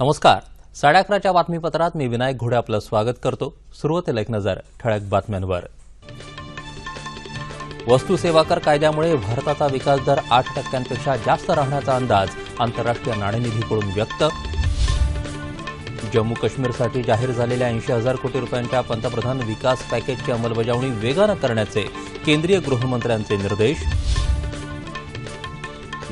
नमस्कार. साडे अकराच्या बातमीपत्रात मी विनायक घोडे आपलं स्वागत करतो. सुरुवातीला एक नजर ठळक बातम्यांवर. वस्तू सेवा कर कायद्यामुळे भारताचा विकास दर आठ टक्क्यांपेक्षा जास्त राहण्याचा अंदाज आंतरराष्ट्रीय नाणेनिधीकडून व्यक्त. जम्मू काश्मीरसाठी जाहीर झालेल्या ऐंशी हजार कोटी रुपयांच्या पंतप्रधान विकास पॅकेजची अंमलबजावणी वेगानं करण्याचे केंद्रीय गृहमंत्र्यांचे निर्देश.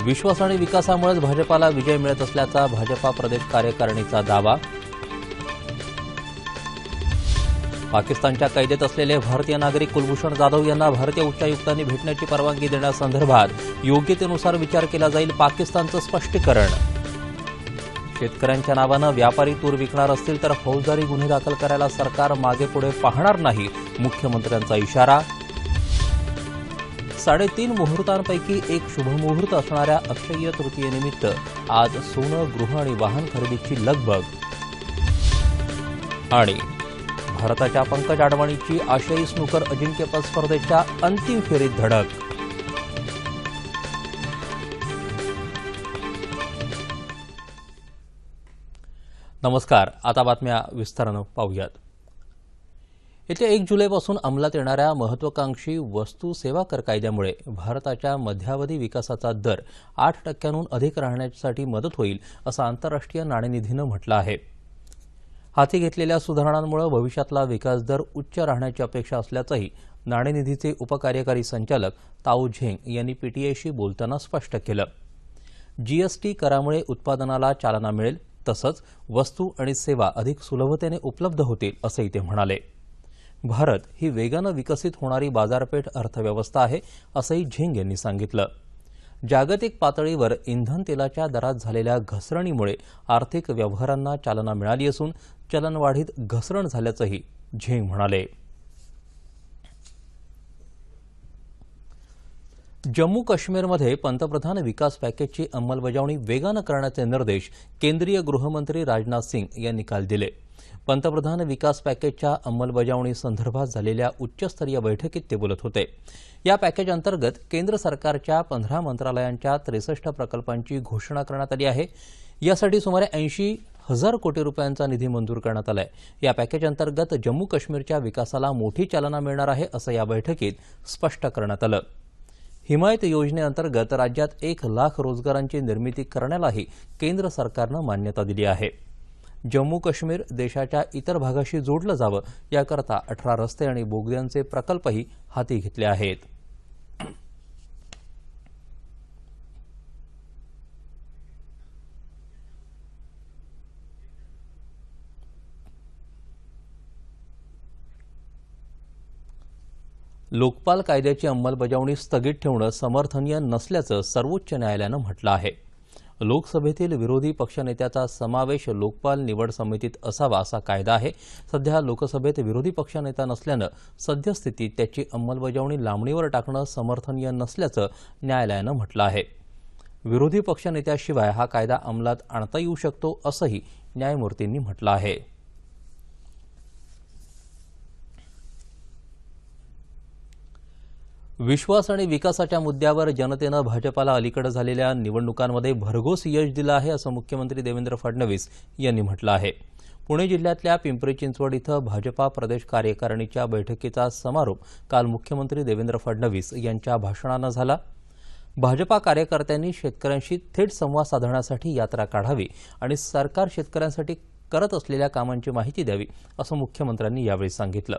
विश्वास आणि विकासामुळेच भाजपाला विजय मिळत असल्याचा भाजपा प्रदेश कार्यकारिणीचा दावा. पाकिस्तानच्या कैदेत असलेले भारतीय नागरिक कुलभूषण जाधव यांना भारतीय उच्चायुक्तांनी भेटण्याची परवानगी देण्यासंदर्भात योग्यतेनुसार विचार केला जाईल पाकिस्तानचं स्पष्टीकरण. शेतकऱ्यांच्या नावानं व्यापारी तूर विकणार असतील तर फौजदारी गुन्हे दाखल करायला सरकार मागेपुढे पाहणार नाही मुख्यमंत्र्यांचा इशारा. साडेतीन मुहूर्तांपैकी एक शुभमुहूर्त असणाऱ्या अक्षय्य तृतीयेनिमित्त आज सोनं गृह आणि वाहन खरेदीची लगबग. आणि भारताच्या पंकज आडवाणीची आशियाई स्नूकर अजिंक्यपद स्पर्धेच्या अंतिम फेरीत धडक. नमस्कार आता बातम्या विस्तारानं पाहूयात. येत्या एक जुलैपासून अंमलात येणाऱ्या महत्वाकांक्षी वस्तू सेवा कर कायद्यामुळे भारताच्या मध्यावधी विकासाचा दर आठ टक्क्यांहून अधिक राहण्यासाठी मदत होईल असं आंतरराष्ट्रीय नाणेनिधीनं म्हटलं आहे. हाती घेतलेल्या सुधारणांमुळे भविष्यातला विकास दर उच्च राहण्याची अपेक्षा असल्याचंही नाणेनिधीचे उपकार्यकारी संचालक ताऊ झेंग यांनी पीटीआयशी बोलताना स्पष्ट केलं. जीएसटी करामुळे उत्पादनाला चालना मिळेल तसंच वस्तू आणि सेवा अधिक सुलभतेने उपलब्ध होतील असंही ते म्हणाले. भारत ही वेगानं विकसित होणारी बाजारपेठ अर्थव्यवस्था आहे असंही झिंग यांनी सांगितलं. जागतिक पातळीवर इंधन तेलाच्या दरात झालेल्या घसरणीमुळे आर्थिक व्यवहारांना चालना मिळाली असून चलनवाढीत घसरण झाल्याचंही झिंग म्हणाले. जम्मू काश्मीरमध्ये पंतप्रधान विकास पॅकेजची अंमलबजावणी वेगानं करण्याचे निर्देश केंद्रीय गृहमंत्री राजनाथ सिंग यांनी काल दिले. पंतप्रधान विकास पॅकेजच्या अंमलबजावणी संदर्भात झालेल्या उच्चस्तरीय बैठकीत ते बोलत होते. या पॅकेज अंतर्गत केंद्र सरकारच्या पंधरा मंत्रालयांच्या त्रेसष्ट प्रकल्पांची घोषणा करण्यात आली आहे. यासाठी सुमारे ऐंशी हजार कोटी रुपयांचा निधी मंजूर करण्यात आलाय. या पॅकेज अंतर्गत जम्मू काश्मीरच्या विकासाला मोठी चालना मिळणार आहे असं या बैठकीत स्पष्ट करण्यात आलं. हिमायत योजनेअंतर्गत राज्यात एक लाख रोजगारांची निर्मिती करण्यालाही केंद्र सरकारनं मान्यता दिली आहे. जम्मू काश्मीर देशाच्या इतर भागाशी जोडलं जावं याकरता अठरा रस्ते आणि बोगद्यांचे प्रकल्पही हाती घेतले आहेत. लोकपाल कायद्याची अंमलबजावणी स्थगित ठेवणं समर्थनीय नसल्याचं सर्वोच्च न्यायालयानं म्हटलं आहे. लोकसभेतील विरोधी पक्षनेत्याचा समावेश लोकपाल निवड समितीत असावा असा कायदा आहे. सध्या लोकसभेत विरोधी पक्षनेता नसल्यानं सद्यस्थितीत त्याची अंमलबजावणी लांबणीवर टाकणं समर्थनीय नसल्याचं न्यायालयानं म्हटलं आहे. विरोधी पक्षनेत्याशिवाय हा कायदा अंमलात आणता येऊ शकतो असंही न्यायमूर्तींनी म्हटलं आहे. विश्वास आणि विकासाच्या मुद्द्यावर जनतेनं भाजपाला अलीकडे झालेल्या निवडणुकांमध्ये भरघोस यश दिलं आहे असं मुख्यमंत्री देवेंद्र फडणवीस यांनी म्हटलं आहे. पुणे जिल्ह्यातल्या पिंपरी चिंचवड इथं भाजपा प्रदेश कार्यकारिणीच्या बैठकीचा समारोप काल मुख्यमंत्री देवेंद्र फडणवीस यांच्या भाषणानं झाला. भाजपा कार्यकर्त्यांनी शेतकऱ्यांशी थेट संवाद साधण्यासाठी यात्रा काढावी आणि सरकार शेतकऱ्यांसाठी करत असलेल्या कामांची माहिती द्यावी असं मुख्यमंत्र्यांनी यावेळी सांगितलं.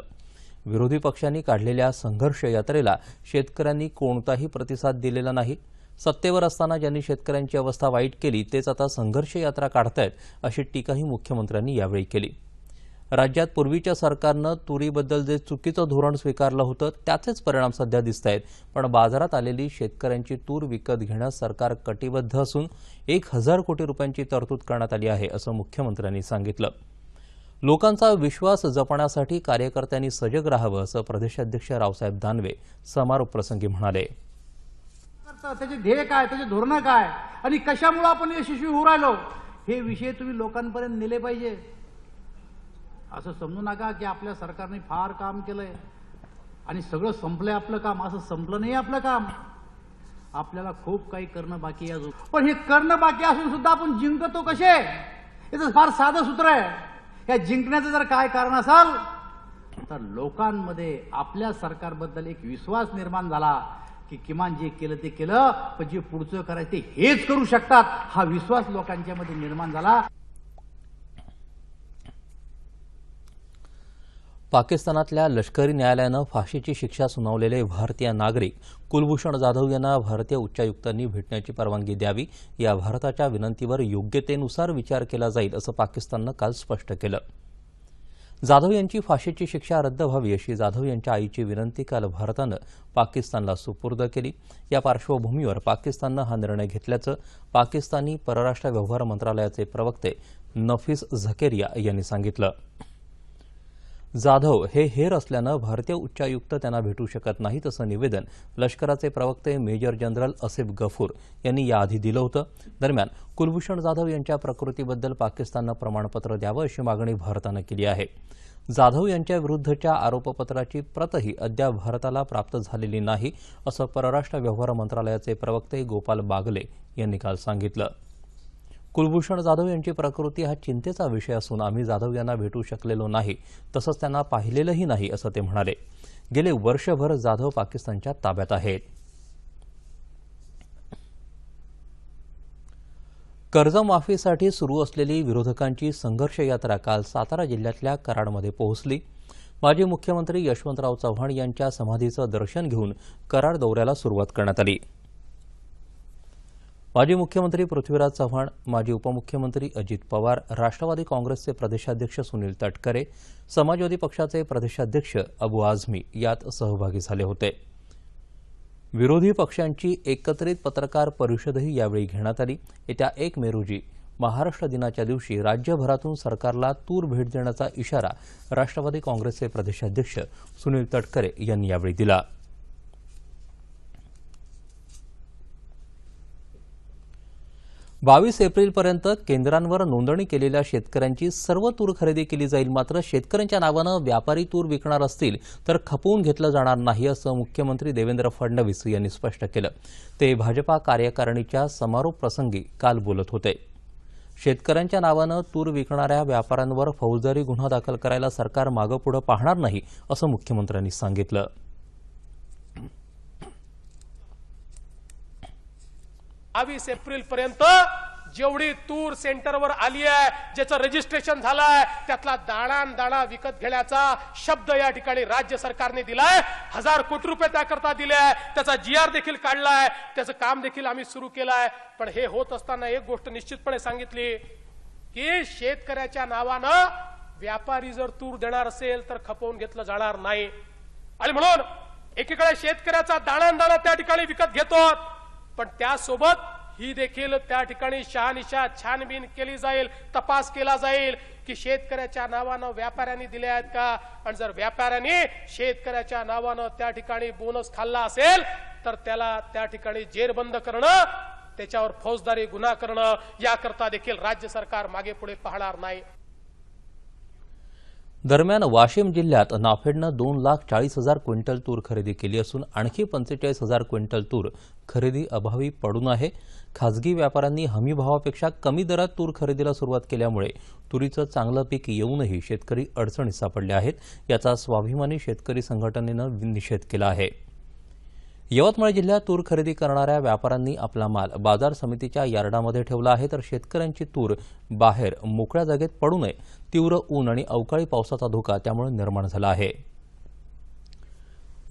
विरोधी पक्षांनी काढलेल्या संघर्ष यात्रेला शेतकऱ्यांनी कोणताही प्रतिसाद दिलेला नाही. सत्तेवर असताना ज्यांनी शेतकऱ्यांची अवस्था वाईट केली तेच आता संघर्ष यात्रा काढतायत अशी टीकाही मुख्यमंत्र्यांनी यावेळी केली. राज्यात पूर्वीच्या सरकारनं तुरीबद्दल जे चुकीचं धोरण स्वीकारलं होतं त्याचेच परिणाम सध्या दिसत आहेत पण बाजारात आलेली शेतकऱ्यांची तूर विकत घेण्यास सरकार कटिबद्ध असून एक हजार कोटी रुपयांची तरतूद करण्यात आली आहे असं मुख्यमंत्र्यांनी सांगितलं. लोकांचा विश्वास जपण्यासाठी कार्यकर्त्यांनी सजग राहावं असं प्रदेशाध्यक्ष रावसाहेब दानवे समारोप प्रसंगी म्हणाले. त्याचे ध्येय काय त्याचे धोरणं काय आणि कशामुळे आपण यशस्वी होऊ राहिलो हे विषय तुम्ही लोकांपर्यंत नेले पाहिजे. असं समजू नका की आपल्या सरकारने फार काम केलंय आणि सगळं संपलंय आपलं काम. असं संपलं नाही आपलं काम. आपल्याला खूप काही करणं बाकी आहे अजून. पण हे करणं बाकी असून सुद्धा आपण जिंकतो कसे? याचं फार साधं सूत्र आहे. या जिंकण्याचं जर काय कारण असाल तर लोकांमध्ये आपल्या सरकारबद्दल एक विश्वास निर्माण झाला की किमान जे केलं ते केलं पण जे पुढचं करायचं ते हेच करू शकतात हा विश्वास लोकांच्यामध्ये निर्माण झाला. पाकिस्तानातल्या लष्करी न्यायालयानं फाशीची शिक्षा सुनावलेले भारतीय नागरिक कुलभूषण जाधव यांना भारतीय उच्चायुक्तांनी भेटण्याची परवानगी द्यावी या भारताच्या विनंतीवर योग्यतेनुसार विचार केला जाईल असं पाकिस्ताननं काल स्पष्ट केलं. जाधव यांची फाशीची शिक्षा रद्द व्हावी अशी जाधव यांच्या आईची विनंती काल भारतानं पाकिस्तानला सुपूर्द केली. या पार्श्वभूमीवर पाकिस्ताननं हा निर्णय घेतल्याचं पाकिस्तानी परराष्ट्र व्यवहार मंत्रालयाचे प्रवक्ते नफीस झकेरिया यांनी सांगितलं. जाधव हे हेर असल्यानं भारतीय उच्चायुक्त त्यांना भेटू शकत नाहीत असं निवेदन लष्कराचे प्रवक्ते मेजर जनरल असिफ गफूर यांनी याआधी दिलं होतं. दरम्यान कुलभूषण जाधव यांच्या प्रकृतीबद्दल पाकिस्ताननं प्रमाणपत्र द्यावं अशी मागणी भारतानं केली आहे. जाधव यांच्या विरुद्धच्या आरोपपत्राची प्रतही अद्याप भारताला प्राप्त झालेली नाही असं परराष्ट्र व्यवहार मंत्रालयाचे प्रवक्ते गोपाल बागले यांनी काल सांगितलं. कुलभूषण जाधव यांची प्रकृती हा चिंतेचा विषय असून आम्ही जाधव यांना भेटू शकलेलो नाही तसंच त्यांना पाहिलेलंही नाही असं ते म्हणाले. गेले वर्षभर जाधव पाकिस्तानच्या ताब्यात आहेत. कर्जमाफीसाठी सुरू असलेली विरोधकांची संघर्ष यात्रा काल सातारा जिल्ह्यातल्या कराडमध्ये पोहोचली. माजी मुख्यमंत्री यशवंतराव चव्हाण यांच्या समाधीचं दर्शन घेऊन कराड दौऱ्याला सुरुवात करण्यात आली. माजी मुख्यमंत्री पृथ्वीराज चव्हाण माजी उपमुख्यमंत्री अजित पवार राष्ट्रवादी काँग्रेसचे प्रदेशाध्यक्ष सुनील तटकरे समाजवादी पक्षाचे प्रदेशाध्यक्ष अबू आझमी यात सहभागी झाले होते. विरोधी पक्षांची एकत्रित पत्रकार परिषदही यावेळी घेण्यात आली. येत्या एक मे रोजी महाराष्ट्र दिनाच्या दिवशी राज्यभरातून सरकारला तूर भेट देण्याचा इशारा राष्ट्रवादी काँग्रेसचे प्रदेशाध्यक्ष सुनील तटकरे यांनी यावेळी दिला. बावीस एप्रिलपर्यंत केंद्रांवर नोंदणी केलेल्या शेतकऱ्यांची सर्व तूर खरेदी केली जाईल मात्र शेतकऱ्यांच्या नावानं व्यापारी तूर विकणार असतील तर खपवून घेतलं जाणार नाही असं मुख्यमंत्री देवेंद्र फडणवीस यांनी स्पष्ट केलं. ते भाजपा कार्यकारिणीच्या समारोप प्रसंगी काल बोलत होते. शेतकऱ्यांच्या नावानं तूर विकणाऱ्या व्यापाऱ्यांवर फौजदारी गुन्हा दाखल करायला सरकार मागं पुढं पाहणार नाही असं मुख्यमंत्र्यांनी सांगितलं. बावीस एप्रिल पर्यंत जेवढी तूर सेंटरवर आली आहे ज्याचं रजिस्ट्रेशन झालंय त्यातला दाणान दाणा विकत घेण्याचा शब्द या ठिकाणी राज्य सरकारने दिलाय. हजार कोटी रुपये त्याकरता दिले आहे. त्याचा जी आर देखील काढलाय. त्याचं काम देखील आम्ही सुरू केलंय. पण हे होत असताना एक गोष्ट निश्चितपणे सांगितली की शेतकऱ्याच्या नावानं व्यापारी जर तूर देणार असेल तर खपवून घेतलं जाणार नाही. आणि म्हणून एकीकडे शेतकऱ्याचा दाणान दाणा त्या ठिकाणी विकत घेतो पण त्यासोबत ही देखील त्या ठिकाणी शहानिशा छानबीन केली जाईल तपास केला जाईल की शेतकऱ्याच्या नावानं व्यापाऱ्यांनी दिले आहेत का? आणि जर व्यापाऱ्यांनी शेतकऱ्याच्या नावानं त्या ठिकाणी बोनस खाल्ला असेल तर त्याला त्या ठिकाणी जेरबंद करणं त्याच्यावर फौजदारी गुन्हा करणं याकरता देखील राज्य सरकार मागे पुढे पाहणार नाही. दरम्यान वाशिम जिल्ह्यात नाफेडनं दोन लाख चाळीस हजार क्विंटल तूर खरेदी केली असून आणखी पंचेचाळीस हजार क्विंटल तूर खरेदी अभावी पडून आहे. खासगी व्यापाऱ्यांनी हमीभावापेक्षा कमी दरात तूर खरेदीला सुरुवात केल्यामुळे तुरीचं चांगलं पीक येऊनही शेतकरी अडचणीत सापडले आहेत. याचा स्वाभिमानी शेतकरी संघटनेनं निषेध केला आहे. यवतमाळ जिल्ह्यात तूर खरेदी करणाऱ्या व्यापाऱ्यांनी आपला माल बाजार समितीच्या यार्डामध्ये ठेवला आहे तर शेतकऱ्यांची तूर बाहेर मोकळ्या जागेत पडू नये तीव्र ऊन आणि अवकाळी पावसाचा धोका त्यामुळे निर्माण झाला आहे.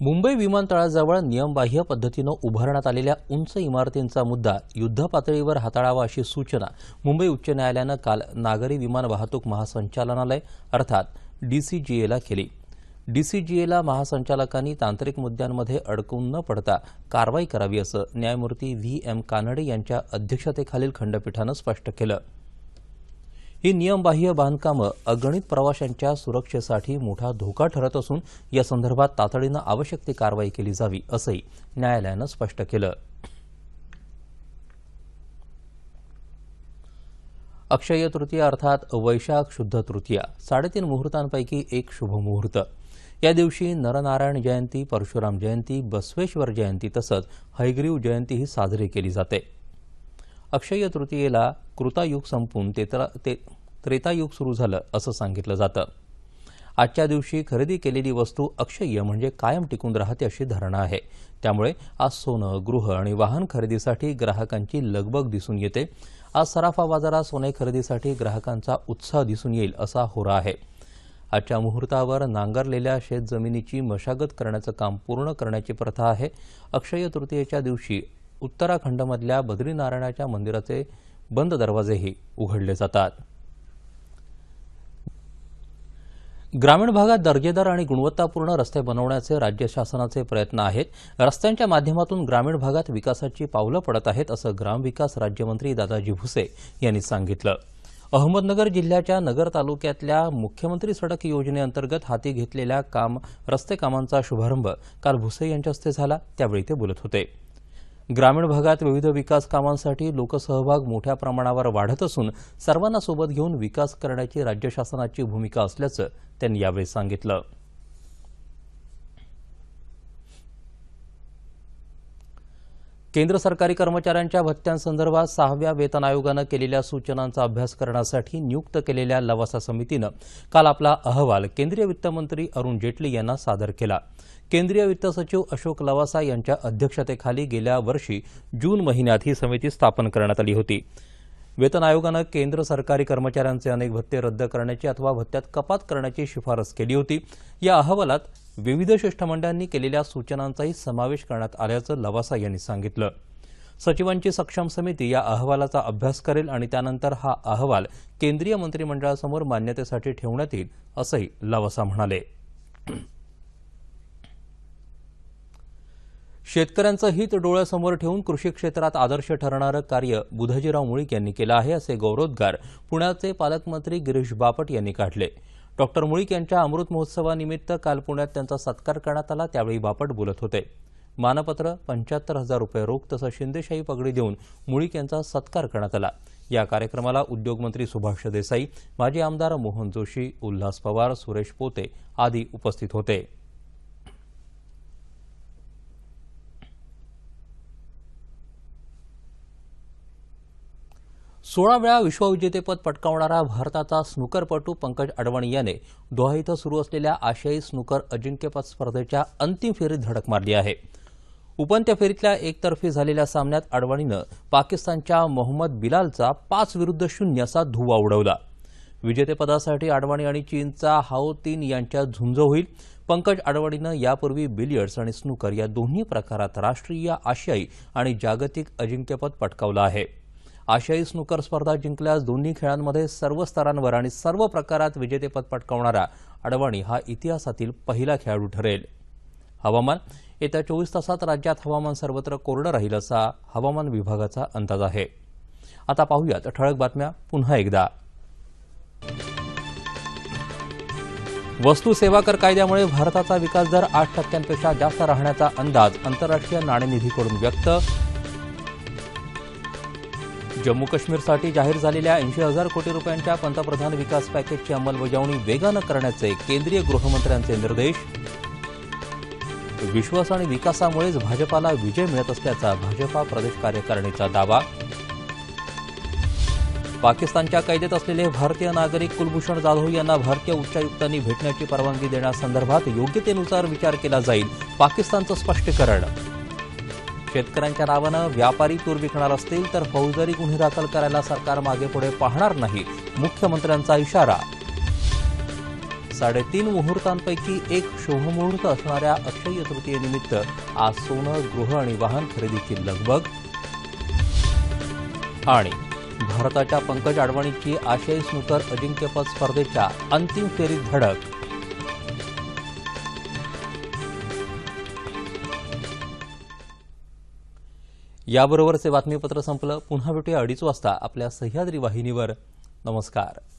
मुंबई विमानतळाजवळ नियमबाह्य पद्धतीनं उभारण्यात आलेल्या उंच इमारतींचा मुद्दा युद्धपातळीवर हाताळावा अशी सूचना मुंबई उच्च न्यायालयानं काल नागरी विमान वाहतूक महासंचालनालय अर्थात डीसीजीएला केली. डीसीजीएला महासंचालकांनी तांत्रिक मुद्द्यांमध्ये अडकून न पडता कारवाई करावी असं न्यायमूर्ती व्ही एम कानडे यांच्या अध्यक्षतेखालील खंडपीठानं स्पष्ट केलं. ही नियमबाह्य बांधकामं अगणित प्रवाशांच्या सुरक्षेसाठी मोठा धोका ठरत असून या संदर्भात तातडीनं आवश्यक ती कारवाई केली जावी असंही न्यायालयानं स्पष्ट केलं. अक्षय तृतीया अर्थात वैशाख शुद्ध तृतीया साडेतीन मुहूर्तांपैकी एक शुभ मुहूर्त. या दिवशी नरनारायण जयंती परशुराम जयंती बसवेश्वर जयंती तसंच हैग्रीव जयंतीही साजरी केली जाते. अक्षय तृतीयेला कृतायुग संपून तेत्रा ते त्रेतायुग सुरू झालं असं सांगितलं जातं. आजच्या दिवशी खरेदी केलेली वस्तू अक्षय्य म्हणजे कायम टिकून राहते अशी धारणा आहे. त्यामुळे आज सोनं गृह आणि वाहन खरेदीसाठी ग्राहकांची लगबग दिसून येते. आज सराफा बाजारात सोने खरेदीसाठी ग्राहकांचा उत्साह दिसून येईल असा होरा आहे. आजच्या मुहूर्तावर नांगरलेल्या शेतजमिनीची मशागत करण्याचं काम पूर्ण करण्याची प्रथा आहे. अक्षय तृतीयेच्या दिवशी उत्तराखंडमधल्या बद्रीनारायणाच्या मंदिराचे बंद दरवाजेही उघडले जातात. ग्रामीण भागात दर्जेदार आणि गुणवत्तापूर्ण रस्ते बनवण्याचे राज्य शासनाचे प्रयत्न आहेत. रस्त्यांच्या माध्यमातून ग्रामीण भागात विकासाची पावलं पडत आहेत असं ग्रामविकास राज्यमंत्री दादाजी भुसे यांनी सांगितलं. अहमदनगर जिल्ह्याच्या नगर तालुक्यातल्या मुख्यमंत्री सडक योजनेअंतर्गत हाती घेतलेल्या काम रस्ते कामांचा शुभारंभ काल भुसे यांच्या हस्ते झाला. त्यावेळी ते बोलत होते. ग्रामीण भागात विविध विकास कामांसाठी लोकसहभाग मोठ्या प्रमाणावर वाढत असून सर्वांना सोबत घेऊन विकास करण्याची राज्य शासनाची भूमिका असल्याचं त्यांनी यावेळी सांगितलं. केंद्र सरकारी कर्मचाऱ्यांच्या भत्त्यांसंदर्भात सहाव्या वेतन आयोगानं केलेल्या सूचनांचा अभ्यास करण्यासाठी नियुक्त केलेल्या लवासा समितीनं काल आपला अहवाल केंद्रीय वित्तमंत्री अरुण जेटली यांना सादर केला. केंद्रीय वित्त सचिव अशोक लवासा यांच्या अध्यक्षतेखाली गेल्या वर्षी जून महिन्यात ही समिती स्थापन करण्यात आली होती. वेतन आयोगानं केंद्र सरकारी कर्मचाऱ्यांचे अनेक भत्ते रद्द करण्याची अथवा भत्त्यात कपात करण्याची शिफारस केली होती. या अहवालात विविध शिष्टमंडळांनी केलेल्या सूचनांचाही समावेश करण्यात आल्याचं लवासा यांनी सांगितलं. सचिवांची सक्षम समिती या अहवालाचा अभ्यास करेल आणि त्यानंतर हा अहवाल केंद्रीय मंत्रिमंडळासमोर मान्यतेसाठी ठेवण्यात येईल असंही लवासा म्हणाले. शेतकऱ्यांचं हित डोळ्यासमोर ठेवून कृषी क्षेत्रात आदर्श ठरणारं कार्य बुधजीराव मुळीक यांनी केलं आहे असे गौरवोद्गार पुण्याचे पालकमंत्री गिरीश बापट यांनी काढले. डॉक्टर मुळीक यांच्या अमृत महोत्सवानिमित्त काल पुण्यात त्यांचा सत्कार करण्यात आला त्यावेळी बापट बोलत होते. मानपत्र पंच्याहत्तर हजार रुपये रोख तसंच शिंदेशाही पगडी देऊन मुळीक यांचा सत्कार करण्यात आला. या कार्यक्रमाला उद्योगमंत्री सुभाष देसाई माजी आमदार मोहन जोशी उल्हास पवार सुरेश पोते आदी उपस्थित होते. सोळा वेळा विश्वविजेतेपद पटकावणारा भारताचा स्नूकरपटू पंकज अडवाणी याने दोहा इथं सुरू असलेल्या आशियाई स्नूकर अजिंक्यपद स्पर्धेच्या अंतिम फेरीत धडक मारली आहे. उपांत्य फेरीतल्या एकतर्फी झालेल्या सामन्यात अडवाणीनं पाकिस्तानच्या मोहम्मद बिलालचा पाच विरुद्ध शून्य असा धुवा उडवला. विजेतेपदासाठी अडवाणी आणि चीनचा हाओ तीन यांच्यात झुंज होईल. पंकज अडवाणीनं यापूर्वी बिलियर्ड्स आणि स्नूकर या दोन्ही प्रकारात राष्ट्रीय आशियाई आणि जागतिक अजिंक्यपद पटकावलं आहे. आशियाई स्नूकर स्पर्धा जिंकल्यास दोन्ही खेळांमध्ये सर्व स्तरांवर आणि सर्व प्रकारात विजेतेपद पटकावणारा अडवाणी हा इतिहासातील पहिला खेळाडू ठरेल. हवामान येत्या चोवीस तासात राज्यात हवामान सर्वत्र कोरडं राहील असा हवामान विभागाचा अंदाज आहे. आता पाहूयात ठळक बातम्या पुन्हा एकदा. वस्तू सेवा कर कायद्यामुळे भारताचा विकास दर आठ टक्क्यांपेक्षा जास्त राहण्याचा अंदाज आंतरराष्ट्रीय नाणेनिधीकडून व्यक्त जम्मू काश्मीरसाठी जाहीर झालेल्या ऐंशी हजार कोटी रुपयांच्या पंतप्रधान विकास पॅकेजची अंमलबजावणी वेगानं करण्याचे केंद्रीय गृहमंत्र्यांचे निर्देश. विश्वास आणि विकासामुळेच भाजपाला विजय मिळत असल्याचा भाजपा प्रदेश कार्यकारिणीचा दावा. पाकिस्तानच्या कैदेत असलेले भारतीय नागरिक कुलभूषण जाधव यांना भारतीय उच्चायुक्तांनी भेटण्याची परवानगी देण्यासंदर्भात योग्यतेनुसार विचार केला जाईल पाकिस्तानचं स्पष्टीकरण. शेतकऱ्यांच्या नावानं व्यापारी तूर विकणार असतील तर फौजदारी गुन्हे दाखल करायला सरकार मागे पुढे पाहणार नाही मुख्यमंत्र्यांचा इशारा. साडेतीन मुहूर्तांपैकी एक शुभमुहूर्त असणाऱ्या अक्षय तृतीयेनिमित्त आज सोनं गृह आणि वाहन खरेदीची लगबग. आणि भारताच्या पंकज अडवाणीची आशियाई स्नूकर अजिंक्यपद स्पर्धेच्या अंतिम फेरीत धडक. याबरोबरचे बातमीपत्र संपलं. पुन्हा भेटूया अडीच वाजता आपल्या सह्याद्री वाहिनीवर. नमस्कार.